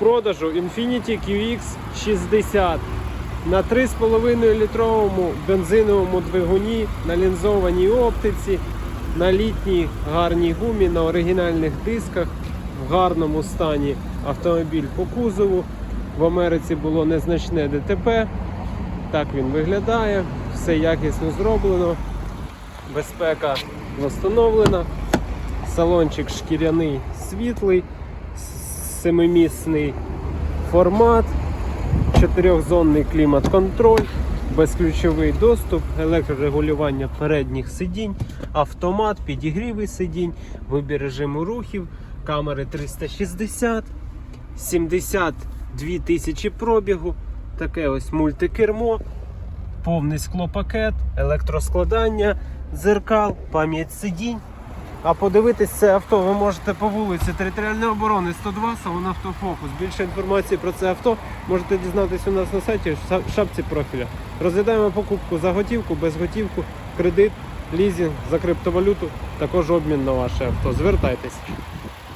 продажу Infiniti QX60 на 3,5 літровому бензиновому двигуні, на лінзованій оптиці, на літній гарній гумі, на оригінальних дисках, в гарному стані автомобіль по кузову. В Америці було незначне ДТП. Так він виглядає, все якісно зроблено, безпека встановлена, салончик шкіряний світлий, семимісний формат, чотирьохзонний клімат-контроль, безключовий доступ, електрорегулювання передніх сидінь, автомат, підігріви сидінь, вибір режиму рухів, камери 360, 72 тисячі пробігу, таке ось мультикермо, повний склопакет, електроскладання, дзеркал, пам'ять сидінь. А подивитись це авто ви можете по вулиці Територіальної оборони 102, салон автофокус. Більше інформації про це авто можете дізнатися у нас на сайті в шапці профіля. Розглядаємо покупку за готівку, без готівку, кредит, лізінг за криптовалюту, також обмін на ваше авто. Звертайтесь.